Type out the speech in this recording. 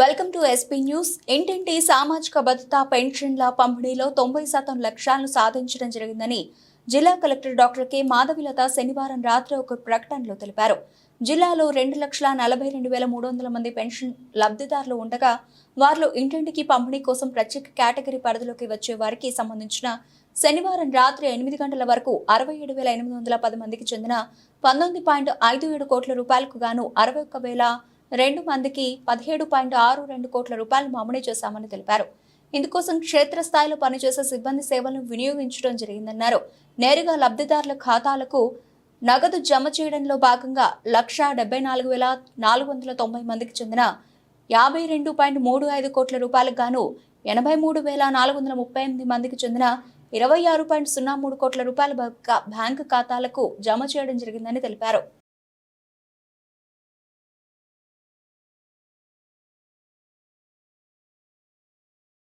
Welcome to SP news. ఇంటింటి సామాజిక భద్రత పెన్షన్ల పంపిణీలో తొంభై శాతం లక్ష్యాలను సాధించడం జరిగిందని జిల్లా కలెక్టర్ డాక్టర్ కె. మాధవిలత శనివారం రాత్రి ఒక ప్రకటనలో తెలిపారు. జిల్లాలో రెండు లక్షల నలభై రెండు వేల మూడు వందల మంది పెన్షన్ లబ్ధిదారులు ఉండగా వారిలో ఇంటింటికి పంపిణీ కోసం ప్రత్యేక కేటగిరీ పరిధిలోకి వచ్చే వారికి సంబంధించిన శనివారం రాత్రి ఎనిమిది గంటల వరకు అరవై ఏడు వేల ఎనిమిది వందల పది మందికి చెందిన పంతొమ్మిది పాయింట్ ఐదు ఏడు కోట్ల రూపాయలకు గాను అరవై ఒక్క వేల రెండు మందికి పదిహేడు పాయింట్ ఆరు రెండు కోట్ల రూపాయలు మామూలు చేశామని తెలిపారు. ఇందుకోసం క్షేత్రస్థాయిలో పనిచేసే సిబ్బంది సేవలను వినియోగించడం జరిగిందన్నారు. నేరుగా లబ్ధిదారుల ఖాతాలకు నగదు జమ చేయడంలో భాగంగా లక్ష డెబ్బై నాలుగు వేల నాలుగు వందల తొంభై మందికి చెందిన యాభై రెండు పాయింట్ మూడు ఐదు కోట్ల రూపాయలకు గాను ఎనభై మూడు వేల నాలుగు వందల ముప్పై ఎనిమిది మందికి చెందిన ఇరవై ఆరు పాయింట్ సున్నా మూడు కోట్ల రూపాయల బ్యాంకు ఖాతాలకు జమ చేయడం జరిగిందని తెలిపారు.